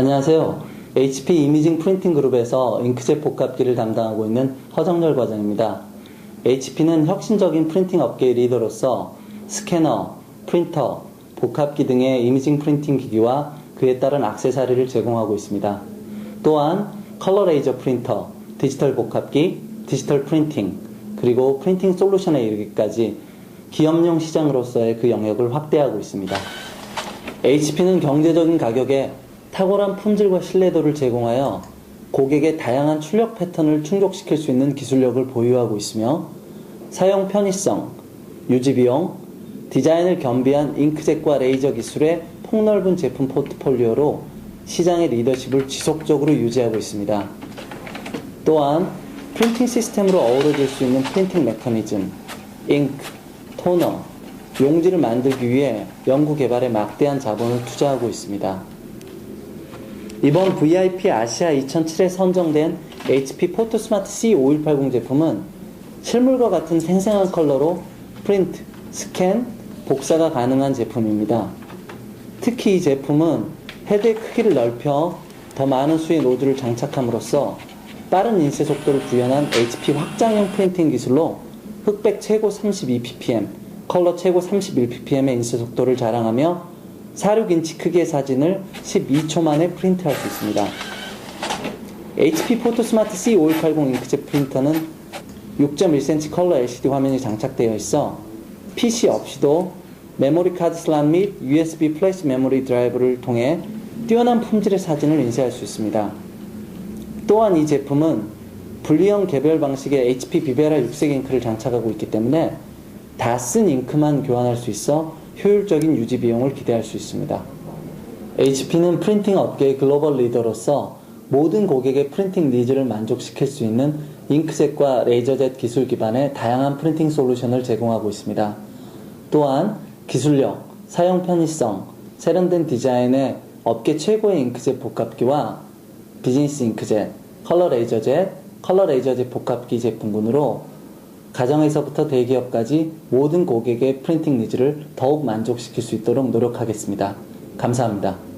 안녕하세요. HP 이미징 프린팅 그룹에서 잉크젯 복합기를 담당하고 있는 허정열 과장입니다. HP는 혁신적인 프린팅 업계의 리더로서 스캐너, 프린터, 복합기 등의 이미징 프린팅 기기와 그에 따른 악세사리를 제공하고 있습니다. 또한 컬러 레이저 프린터, 디지털 복합기, 디지털 프린팅, 그리고 프린팅 솔루션에 이르기까지 기업용 시장으로서의 그 영역을 확대하고 있습니다. HP는 경제적인 가격에 탁월한 품질과 신뢰도를 제공하여 고객의 다양한 출력 패턴을 충족시킬 수 있는 기술력을 보유하고 있으며 사용 편의성, 유지 비용, 디자인을 겸비한 잉크젯과 레이저 기술의 폭넓은 제품 포트폴리오로 시장의 리더십을 지속적으로 유지하고 있습니다. 또한 프린팅 시스템으로 어우러질 수 있는 프린팅 메커니즘, 잉크, 토너, 용지를 만들기 위해 연구 개발에 막대한 자본을 투자하고 있습니다. 이번 VIP 아시아 2007에 선정된 HP 포토스마트 C5180 제품은 실물과 같은 생생한 컬러로 프린트, 스캔, 복사가 가능한 제품입니다. 특히 이 제품은 헤드의 크기를 넓혀 더 많은 수의 노즐을 장착함으로써 빠른 인쇄 속도를 구현한 HP 확장형 프린팅 기술로 흑백 최고 32ppm, 컬러 최고 31ppm의 인쇄 속도를 자랑하며 46인치 크기의 사진을 12초 만에 프린트할 수 있습니다. HP 포토스마트 C5180 잉크젯 프린터는 6.1cm 컬러 LCD 화면이 장착되어 있어 PC 없이도 메모리 카드 슬롯 및 USB 플래시 메모리 드라이브를 통해 뛰어난 품질의 사진을 인쇄할 수 있습니다. 또한 이 제품은 분리형 개별 방식의 HP 비베라 육색 잉크를 장착하고 있기 때문에 다 쓴 잉크만 교환할 수 있어 효율적인 유지 비용을 기대할 수 있습니다. HP는 프린팅 업계의 글로벌 리더로서 모든 고객의 프린팅 니즈를 만족시킬 수 있는 잉크젯과 레이저젯 기술 기반의 다양한 프린팅 솔루션을 제공하고 있습니다. 또한 기술력, 사용 편의성, 세련된 디자인의 업계 최고의 잉크젯 복합기와 비즈니스 잉크젯, 컬러 레이저젯, 컬러 레이저젯 복합기 제품군으로 가정에서부터 대기업까지 모든 고객의 프린팅 니즈를 더욱 만족시킬 수 있도록 노력하겠습니다. 감사합니다.